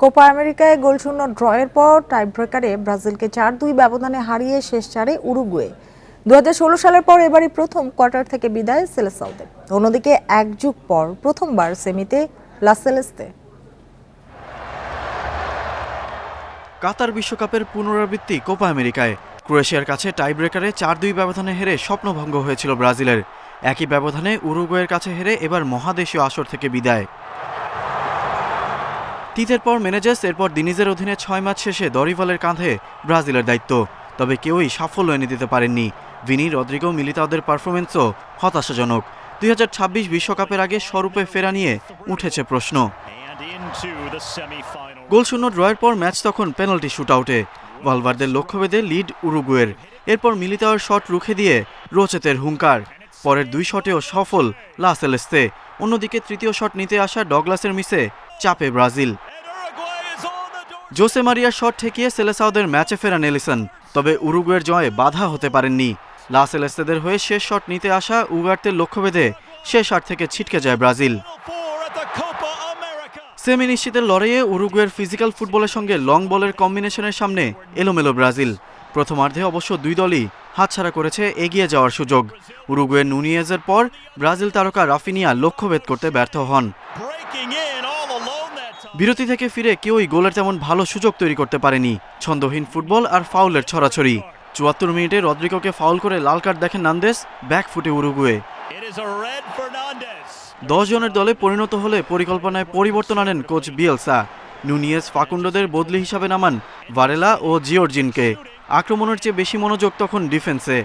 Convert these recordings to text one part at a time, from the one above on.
Copa আমেরিকায় গোলশূন্য ড্রয়ের পর টাইব্রেকারে ব্রাজিলকে চার দুই ব্যবধানে হারিয়ে শেষ চারে উরুগুয়ে। দু হাজার ষোলো সালের পর এবারই প্রথম কোয়ার্টার থেকে বিদায় সেলেসাউদের অন্যদিকে এক যুগ পর প্রথমবার সেমিতে লা সেলেস্তে। কাতার বিশ্বকাপের পুনরাবৃত্তি কোপা আমেরিকায়। ক্রোয়েশিয়ার কাছে টাইব্রেকারে চার দুই ব্যবধানে হেরে স্বপ্নভঙ্গ হয়েছিল ব্রাজিলের। একই ব্যবধানে উরুগুয়ের কাছে হেরে এবার মহাদেশীয় আসর থেকে বিদায়। তিতের পর ম্যানেজার্স, এরপর দিনিজের অধীনে ছয় ম্যাচ শেষে দরিভালের কাঁধে ব্রাজিলের দায়িত্ব। তবে কেউই সাফল্য এনে দিতে পারেননি। ভিনি, রদ্রিগো মিলিতাওদের পারফরমেন্সও হতাশাজনক। দুই হাজার ছাব্বিশ বিশ্বকাপের আগে স্বরূপে ফেরা নিয়ে উঠেছে প্রশ্ন। গোলশূন্য ড্রয়ের পর ম্যাচ তখন পেনাল্টি শুটআউটে। ভালভার্দের লক্ষ্যভেদে লিড উরুগুয়ের। এরপর মিলিতাওয়ার শট রুখে দিয়ে রোচেতের হুঙ্কার। পরের দুই শটেও সফল লা সেলেস্তে অন্যদিকে তৃতীয় শট নিতে আসা ডগলাসের মিসে চাপে ব্রাজিল. জোসে মারিয়ার শট ঠেকিয়ে সেলেসাওদের ম্যাচে ফেরা নেলিসন তবে উরুগুয়ের জয়ে বাধা হতে পারেননি লা সেলেস্তেদের হয়ে শেষ শট নিতে আসা উগার্তের লক্ষ্যভেদে শেষ আট থেকে ছিটকে যায় ব্রাজিল. সেমি নিশ্চিতের লড়াইয়ে উরুগুয়ের ফিজিক্যাল ফুটবলের সঙ্গে লং বলের কম্বিনেশনের সামনে এলোমেলো ব্রাজিল প্রথমার্ধে অবশ্য দুই দলই হাতছাড়া করেছে এগিয়ে যাওয়ার সুযোগ। উরুগুয়ের নুনিয়েজের পর ব্রাজিল তারকা রাফিনিয়া লক্ষ্যভেদ করতে ব্যর্থ হন. বিরতি থেকে ফিরে কেউই গোলের তেমন ভালো সুযোগ তৈরি করতে পারেনি। ছন্দহীন ফুটবল আর ফাউলের ছড়াছড়ি। চুয়াত্তর মিনিটে রদ্রিগোকে ফাউল করে লাল কার্ড দেখেন নান্দেস ব্যাক ফুটে উরুগুয়ে. দশ জনের দলে পরিণত হলে পরিকল্পনায় পরিবর্তন আনেন কোচ বিয়েলসা। নুনিয়েস ফাকুন্ডোদের বদলি হিসাবে নামান ভারেলা ও জিওর্জিনকে। আক্রমণের চেয়ে বেশি মনোযোগ তখন ডিফেন্সে।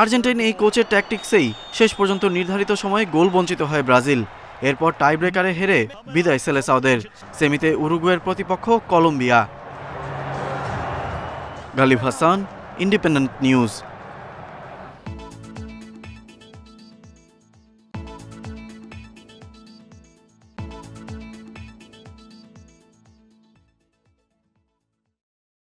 আর্জেন্টাইন এই কোচের ট্যাকটিক্সেই শেষ পর্যন্ত নির্ধারিত সময়ে গোল বঞ্চিত হয় ব্রাজিল। এরপর টাইব্রেকারে হেরে বিদায় সেলেসাওদের। সেমিতে উরুগুয়ের প্রতিপক্ষ Colombia. Ghalib Hasan, Independent News.